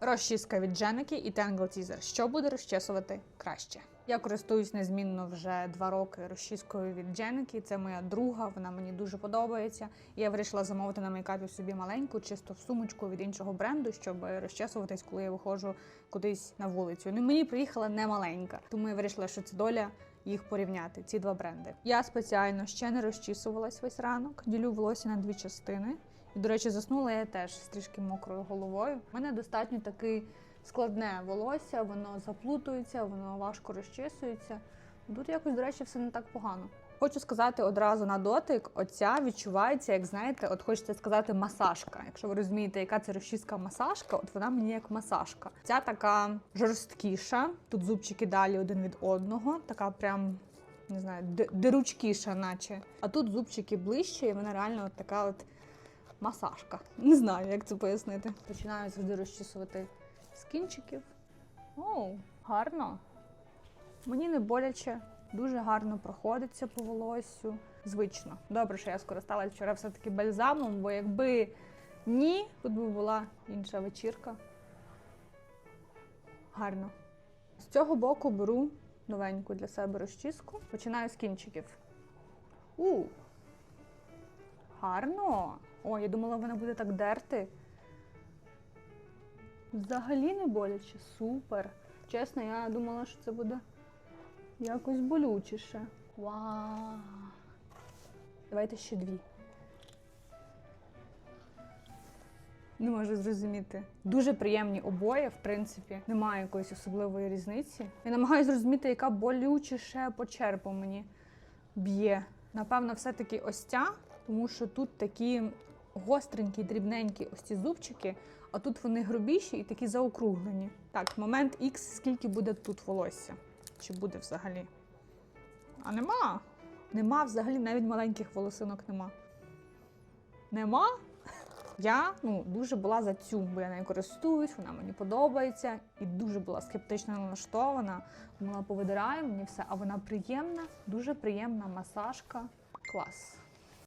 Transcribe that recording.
Розчіска від Дженики і Tangle Teaser. Що буде розчесувати краще? Я користуюсь незмінно вже два роки розчіскою від Дженики. Це моя друга, вона мені дуже подобається. Я вирішила замовити на мейкапі собі маленьку, чисто сумочку від іншого бренду, щоб розчесуватись, коли я виходжу кудись на вулицю. Ну мені приїхала не маленька, тому я вирішила, що це доля їх порівняти. Ці два бренди. Я спеціально ще не розчісувалась весь ранок. Ділю волосся на дві частини. До речі, заснула я теж з трішки мокрою головою. У мене достатньо таки складне волосся, воно заплутується, воно важко розчісується. Тут якось, до речі, все не так погано. Хочу сказати одразу на дотик, оця відчувається, як знаєте, от хочеться сказати масажка. Якщо ви розумієте, яка це розчіска масажка, от вона мені як масажка. Ця така жорсткіша, тут зубчики далі один від одного, така прям. Не знаю, д- диручкіша, наче. А тут зубчики ближче, і вона реально от така от масажка. Не знаю, як це пояснити. Починаю завжди розчісувати з кінчиків. Оу, гарно. Мені не боляче, дуже гарно проходиться по волоссю. Звично. Добре, що я скористалася вчора все-таки бальзамом, бо якби ні, тут би була інша вечірка. Гарно. З цього боку беру новеньку для себе розчіску. Починаю з кінчиків. У, гарно. О, я думала, вона буде так дерти. Взагалі не боляче, супер. Чесно, я думала, що це буде якось болючіше. Вау. Давайте ще дві. Не можу зрозуміти. Дуже приємні обоє, в принципі, немає якоїсь особливої різниці. Я намагаюся зрозуміти, яка болючіше по черпу мені б'є. Напевно, все-таки ось ця, тому що тут такі гостренькі, дрібненькі ось ці зубчики, а тут вони грубіші і такі заокруглені. Так, момент X, скільки буде тут волосся? Чи буде взагалі? А нема. Нема взагалі, навіть маленьких волосинок нема. Нема? Я ну, дуже була за цю, бо я нею користуюсь, вона мені подобається і дуже була скептично налаштована. Думала, повидираю мені все, а вона приємна, дуже приємна масажка. Клас.